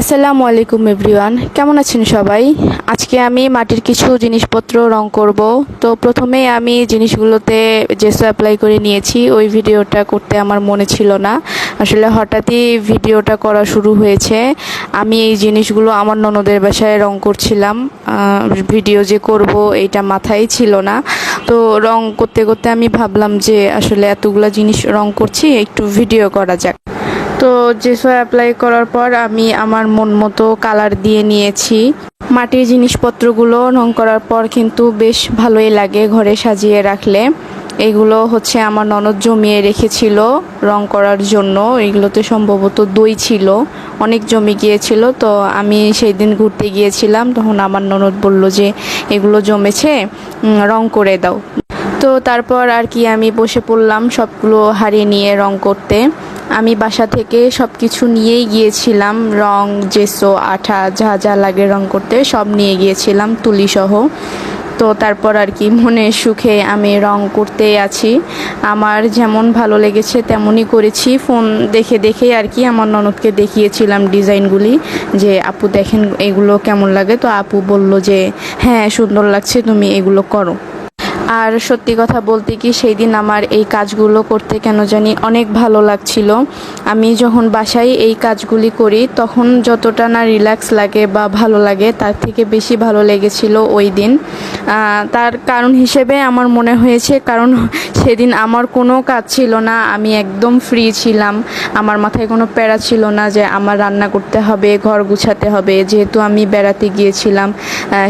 আসসালামু আলাইকুম এভরিওয়ান, কেমন আছেন সবাই? আজকে আমি মাটির কিছু জিনিসপত্র রং করব। তো প্রথমে আমি জিনিসগুলোতে জেসো অ্যাপ্লাই করে নিয়েছি। ওই ভিডিওটা করতে আমার মনে ছিল না। আসলে হঠাৎই ভিডিওটা করা শুরু হয়েছে। আমি এই জিনিসগুলো আমার ননদের বাসায় রং করছিলাম। ভিডিও যে করব এইটা মাথায় ছিল না। তো রং করতে করতে আমি ভাবলাম যে আসলে এতগুলো জিনিস রং করছি, একটু ভিডিও করা যাক। তো জেসো অ্যাপ্লাই করার পর আমি আমার মন মতো কালার দিয়ে নিয়েছি। মাটির জিনিসপত্রগুলো রং করার পর কিন্তু বেশ ভালোই লাগে ঘরে সাজিয়ে রাখলে। এগুলো হচ্ছে আমার ননদ জমিয়ে রেখেছিল রং করার জন্য। এগুলোতে সম্ভবত দই ছিল, অনেক জমি গিয়েছিল। তো আমি সেই দিন ঘুরতে গিয়েছিলাম, তখন আমার ননদ বলল যে, এগুলো জমেছে রং করে দাও। তো তারপর আর কি আমি বসে পড়লাম সবগুলো হারিয়ে নিয়ে রং করতে। আমি বাসা থেকে সব কিছু নিয়েই গিয়েছিলাম। রং, জেসো, আঠা, যা যা লাগে রং করতে সব নিয়ে গিয়েছিলাম তুলি সহ তো তারপর আর কি, মনে সুখে আমি রং করতে আছি। আমার যেমন ভালো লেগেছে তেমনই করেছি। ফোন দেখে দেখে আর কি আমার ননদকে দেখিয়েছিলাম ডিজাইনগুলি, যে, আপু দেখেন এগুলো কেমন লাগে? তো আপু বলল যে হ্যাঁ সুন্দর লাগছে, তুমি এগুলো করো। আর সত্যি কথা বলতে কি সেই দিন আমার এই কাজগুলো করতে কেন জানি অনেক ভালো লাগছিল। আমি যখন বাসায় এই কাজগুলি করি, তখন যতটা না রিল্যাক্স লাগে বা ভালো লাগে, তার থেকে বেশি ভালো লেগেছিল ওই দিন। তার কারণ হিসেবে আমার মনে হয়েছে, কারণ সেদিন আমার কোনো কাজ ছিল না, আমি একদম ফ্রি ছিলাম। আমার মাথায় কোনো প্যারা ছিল না যে আমার রান্না করতে হবে, ঘর গুছাতে হবে। যেহেতু আমি বেড়াতে গিয়েছিলাম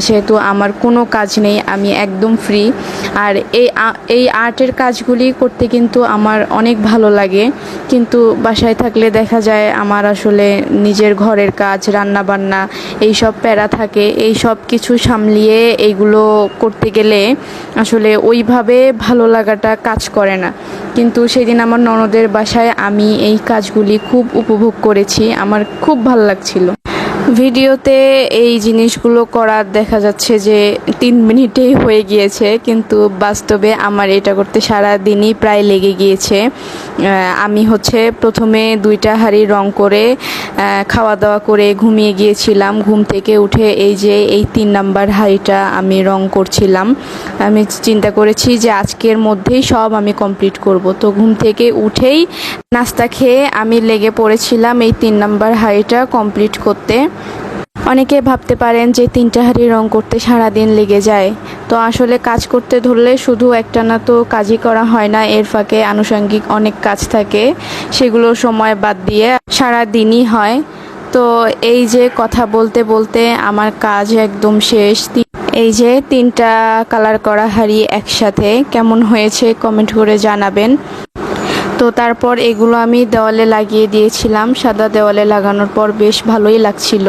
সেহেতু আমার কোনো কাজ নেই, আমি একদম ফ্রি আর এই এই আর্টের কাজগুলি করতে কিন্তু আমার অনেক ভালো লাগে। কিন্তু বাসায় থাকলে দেখা যায় আমার আসলে নিজের ঘরের কাজ রান্না বান্না এই সব প্যারা থাকে। এই সব কিছু সামলিয়ে এইগুলো করতে গেলে আসলে ওইভাবে ভালো লাগাটা কাজ করে না। কিন্তু সেদিন আমার ননদের বাসায় আমি এই কাজগুলি খুব উপভোগ করেছি। আমার খুব ভালো লাগছিল। ভিডিওতে এই জিনিসগুলো করার দেখা যাচ্ছে যে তিন মিনিটেই হয়ে গিয়েছে, কিন্তু বাস্তবে আমার এটা করতে সারা দিনই প্রায় লেগে গিয়েছে। আমি হচ্ছে প্রথমে দুইটা হাঁড়ি রং করে খাওয়া দাওয়া করে ঘুমিয়ে গিয়েছিলাম। ঘুম থেকে উঠে এই যে এই তিন নাম্বার হাঁড়িটা আমি রং করছিলাম। আমি চিন্তা করেছি যে আজকের মধ্যেই সব আমি কমপ্লিট করব। তো ঘুম থেকে উঠেই নাস্তা খেয়ে আমি লেগে পড়েছিলাম এই তিন নাম্বার হাঁড়িটা কমপ্লিট করতে। অনেকে ভাবতে পারেন যে তিনটা হাঁড়ি রং করতে সারা দিন লেগে যায়। তো আসলে কাজ করতে ধরলে শুধু একটা না তো কাজই করা হয় না, এর ফাঁকে আনুষঙ্গিক অনেক কাজ থাকে। সেগুলো সময় বাদ দিয়ে সারা দিনই হয়। তো এই যে কথা বলতে বলতে আমার কাজ একদম শেষ। এই যে তিনটা কালার করা হাড়ি একসাথে কেমন হয়েছে কমেন্ট করে জানাবেন। তো তারপর এগুলো আমি দেওয়ালে লাগিয়ে দিয়েছিলাম। সাদা দেওয়ালে লাগানোর পর বেশ ভালোই লাগছিল।